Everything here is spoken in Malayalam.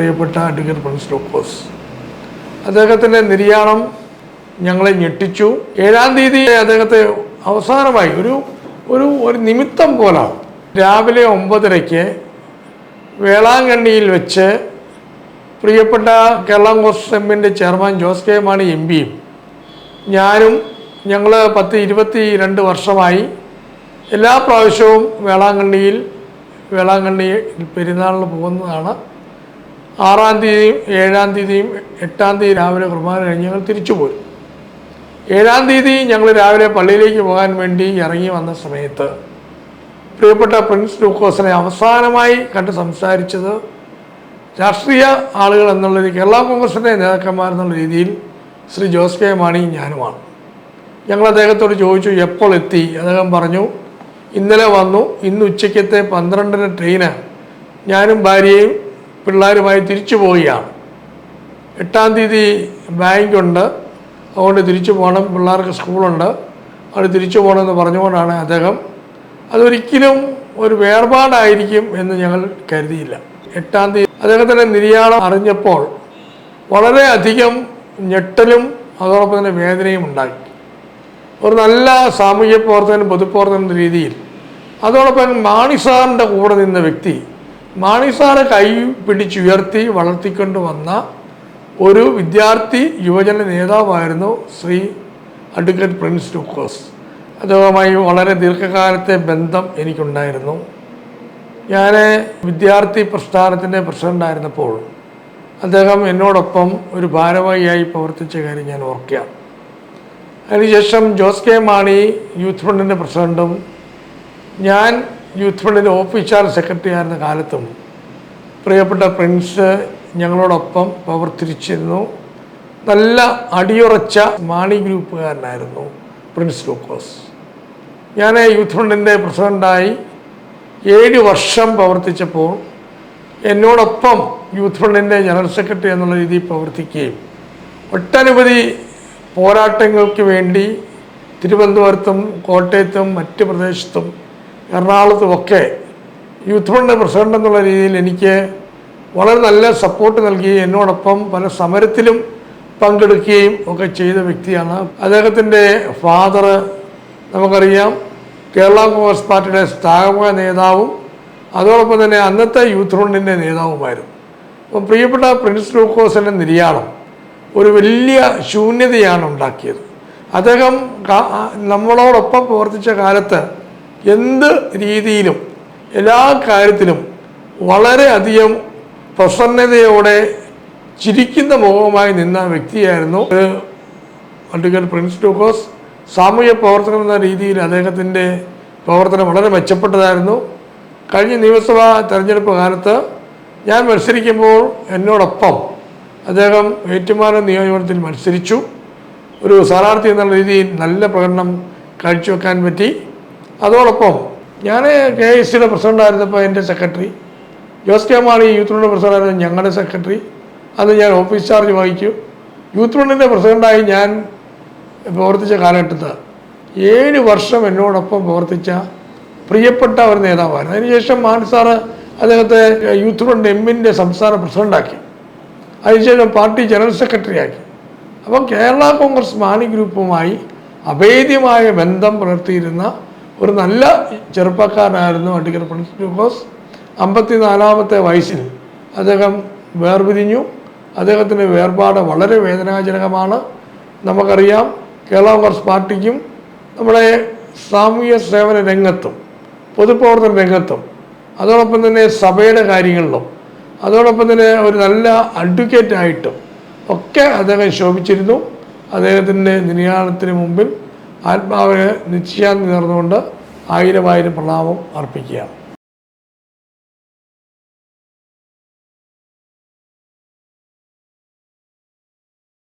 പ്രിയപ്പെട്ട അഡ്വക്കേറ്റ് പ്രിൻസ് ലൂക്കോസ് അദ്ദേഹത്തിന്റെ നിര്യാണം ഞങ്ങളെ ഞെട്ടിച്ചു. ഏഴാം തീയതി അദ്ദേഹത്തെ അവസാനമായി ഒരു ഒരു ഒരു നിമിത്തം പോലെ രാവിലെ ഒമ്പതരയ്ക്ക് വേളാങ്കണ്ണിയിൽ വെച്ച് പ്രിയപ്പെട്ട കേരള കോൺഗ്രസ് എമ്മിന്റെ chairman Jose K Mani M പിയും ഞാനും ഞങ്ങൾ പത്ത് ഇരുപത്തി രണ്ട് വർഷമായി എല്ലാ പ്രാവശ്യവും വേളാങ്കണ്ണിയിൽ വേളാങ്കണ്ണിയിൽ പെരുന്നാളിന് പോകുന്നതാണ്. ആറാം തീയതിയും ഏഴാം തീയതിയും എട്ടാം തീയതി രാവിലെ കുർബാന കഴിഞ്ഞ് ഞങ്ങൾ തിരിച്ചു പോരും. ഏഴാം തീയതി ഞങ്ങൾ രാവിലെ പള്ളിയിലേക്ക് പോകാൻ വേണ്ടി ഇറങ്ങി വന്ന സമയത്ത് പ്രിയപ്പെട്ട പ്രിൻസ് ലൂക്കോസിനെ അവസാനമായി കണ്ട് സംസാരിച്ചത് രാഷ്ട്രീയ ആളുകൾ എന്നുള്ള കേരള കോൺഗ്രസിന്റെ നേതാക്കന്മാർ എന്നുള്ള രീതിയിൽ ശ്രീ ജോസ് കെ മാണി ഞാനുമാണ്. ഞങ്ങൾ അദ്ദേഹത്തോട് ചോദിച്ചു എപ്പോൾ എത്തി? അദ്ദേഹം പറഞ്ഞു ഇന്നലെ വന്നു. ഇന്ന് ഉച്ചയ്ക്കത്തെ പന്ത്രണ്ടിന് ട്രെയിന് ഞാനും ഭാര്യയും പിള്ളേരുമായി തിരിച്ചു പോവുകയാണ്. എട്ടാം തീയതി ബാങ്കുണ്ട് അതുകൊണ്ട് തിരിച്ചു പോകണം. പിള്ളേർക്ക് സ്കൂളുണ്ട്. അത് തിരിച്ചു പോകണമെന്ന് പറഞ്ഞുകൊണ്ടാണ് അദ്ദേഹം. അതൊരിക്കലും ഒരു വേർപാടായിരിക്കും എന്ന് ഞങ്ങൾ കരുതിയില്ല. എട്ടാം തീയതി അദ്ദേഹത്തിന്റെ നിര്യാണം അറിഞ്ഞപ്പോൾ വളരെയധികം ഞെട്ടലും അതോടൊപ്പം തന്നെ വേദനയും ഉണ്ടാക്കി ഒരു നല്ല സാമൂഹ്യ പ്രവർത്തനം പൊതുപ്രവർത്തനം എന്ന രീതിയിൽ. അതോടൊപ്പം മാണി സാറിന്റെ കൂടെ നിന്ന വ്യക്തി മാണി സാറ് കൈ പിടിച്ചുയർത്തി വളർത്തിക്കൊണ്ട് വന്ന ഒരു വിദ്യാർത്ഥി യുവജന നേതാവായിരുന്നു ശ്രീ അഡ്വക്കേറ്റ് പ്രിൻസ് ലൂക്കോസ് അദ്ദേഹവുമായി വളരെ ദീർഘകാലത്തെ ബന്ധം എനിക്കുണ്ടായിരുന്നു. ഞാൻ വിദ്യാർത്ഥി പ്രസ്ഥാനത്തിന്റെ പ്രസിഡന്റായിരുന്നപ്പോൾ അദ്ദേഹം എന്നോടൊപ്പം ഒരു ഭാരവാഹിയായി പ്രവർത്തിച്ച കാര്യം ഞാൻ ഓർക്കുകയാണ് അതിനുശേഷം ജോസ് കെ മാണി യൂത്ത് ഫ്രണ്ടിന്റെ പ്രസിഡന്റും ഞാൻ യൂത്ത് ഫണ്ടിന്റെ ഓഫീഷ്യൽ സെക്രട്ടറി ആയിരുന്ന കാലത്തും പ്രിയപ്പെട്ട പ്രിൻസ് ഞങ്ങളോടൊപ്പം പ്രവർത്തിച്ചിരുന്നു. നല്ല അടിയുറച്ച മാണി ഗ്രൂപ്പുകാരനായിരുന്നു പ്രിൻസ് ലൂക്കോസ് ഞാൻ യൂത്ത് ഫണ്ടിന്റെ പ്രസിഡന്റായി ഏഴ് വർഷം പ്രവർത്തിച്ചപ്പോൾ എന്നോടൊപ്പം യൂത്ത് ഫണ്ടിന്റെ ജനറൽ സെക്രട്ടറി എന്നുള്ള രീതിയിൽ പ്രവർത്തിക്കുകയും ഒട്ടനവധി പോരാട്ടങ്ങൾക്ക് വേണ്ടി തിരുവനന്തപുരത്തും കോട്ടയത്തും മറ്റ് പ്രദേശത്തും എറണാകുളത്തുമൊക്കെ യൂത്ത് ഫണ്ട് പ്രസിഡന്റ് എന്നുള്ള രീതിയിൽ എനിക്ക് വളരെ നല്ല സപ്പോർട്ട് നൽകി എന്നോടൊപ്പം പല സമരത്തിലും പങ്കെടുക്കുകയും ഒക്കെ ചെയ്ത വ്യക്തിയാണ്. അദ്ദേഹത്തിന്റെ ഫാദർ നമുക്കറിയാം കേരള കോൺഗ്രസ് പാർട്ടിയുടെ സ്ഥാപക നേതാവും അതോടൊപ്പം തന്നെ അന്നത്തെ യൂത്ത് ഫ്രണ്ടിന്റെ നേതാവുമായിരുന്നു. അപ്പം പ്രിയപ്പെട്ട പ്രിൻസ് ലൂക്കോസിന്റെ നിര്യാണം ഒരു വലിയ ശൂന്യതയാണ് ഉണ്ടാക്കിയത്. അദ്ദേഹം നമ്മളോടൊപ്പം പ്രവർത്തിച്ച കാലത്ത് എന്ത് രീതിയിലും എല്ലാ കാര്യത്തിലും വളരെയധികം പ്രസന്നതയോടെ ചിരിക്കുന്ന മുഖവുമായി നിന്ന വ്യക്തിയായിരുന്നു. അഡ്വക്കേറ്റ് പ്രിൻസ് ലൂക്കോസ് സാമൂഹ്യ പ്രവർത്തനം എന്ന രീതിയിൽ അദ്ദേഹത്തിന്റെ പ്രവർത്തനം വളരെ മെച്ചപ്പെട്ടതായിരുന്നു. കഴിഞ്ഞ നിയമസഭാ തെരഞ്ഞെടുപ്പ് കാലത്ത് ഞാൻ മത്സരിക്കുമ്പോൾ എന്നോടൊപ്പം അദ്ദേഹം ഏറ്റുമാനൂർ നിയോജകത്തിൽ മത്സരിച്ചു. ഒരു സ്ഥാനാർത്ഥി എന്നുള്ള രീതിയിൽ നല്ല പ്രകടനം കാഴ്ചവെക്കാൻ പറ്റി. അതോടൊപ്പം ഞാൻ കെ എസ് സിയുടെ പ്രസിഡന്റായിരുന്നപ്പോൾ എന്റെ secretary Jose K Mani youth front പ്രസിഡന്റായിരുന്നു ഞങ്ങളുടെ സെക്രട്ടറി. അന്ന് ഞാൻ ഓഫീസ് ചാർജ് വഹിച്ചു. യൂത്ത് ഫ്രണ്ടിന്റെ പ്രസിഡന്റായി ഞാൻ പ്രവർത്തിച്ച കാലഘട്ടത്ത് ഏഴ് വർഷം എന്നോടൊപ്പം പ്രവർത്തിച്ച പ്രിയപ്പെട്ട ഒരു നേതാവായിരുന്നു. അതിനുശേഷം മാൻ സാറ് അദ്ദേഹത്തെ യൂത്ത് ഫ്രണ്ട് എമ്മിന്റെ സംസ്ഥാന പ്രസിഡന്റാക്കി അതിനുശേഷം പാർട്ടി ജനറൽ സെക്രട്ടറി ആക്കി. അപ്പം കേരള കോൺഗ്രസ് മാണി ഗ്രൂപ്പുമായി അഭേദ്യമായ ബന്ധം പുലർത്തിയിരുന്ന ഒരു നല്ല ചെറുപ്പക്കാരനായിരുന്നു അഡ്വക്കേറ്റ് പ്രിൻസ് അമ്പത്തി അമ്പത്തിനാലാമത്തെ വയസ്സിൽ അദ്ദേഹം വേർപിരിഞ്ഞു. അദ്ദേഹത്തിന്റെ വേർപാട് വളരെ വേദനാജനകമാണ്. നമുക്കറിയാം കേരള കോൺഗ്രസ് പാർട്ടിക്കും നമ്മുടെ സാമൂഹ്യ സേവന രംഗത്തും പൊതുപ്രവർത്തന രംഗത്തും അതോടൊപ്പം തന്നെ സഭയുടെ കാര്യങ്ങളിലും അതോടൊപ്പം തന്നെ ഒരു നല്ല അഡ്വക്കേറ്റായിട്ടും ഒക്കെ അദ്ദേഹം ശോഭിച്ചിരുന്നു. അദ്ദേഹത്തിന്റെ നിര്യാണത്തിന് മുമ്പിൽ ആത്മാവിന് നിശ്ചയാന്തി നേർന്നുകൊണ്ട് ആയിരമായിരം ആയിരം പ്രണാമം അർപ്പിക്കുകയാണ്.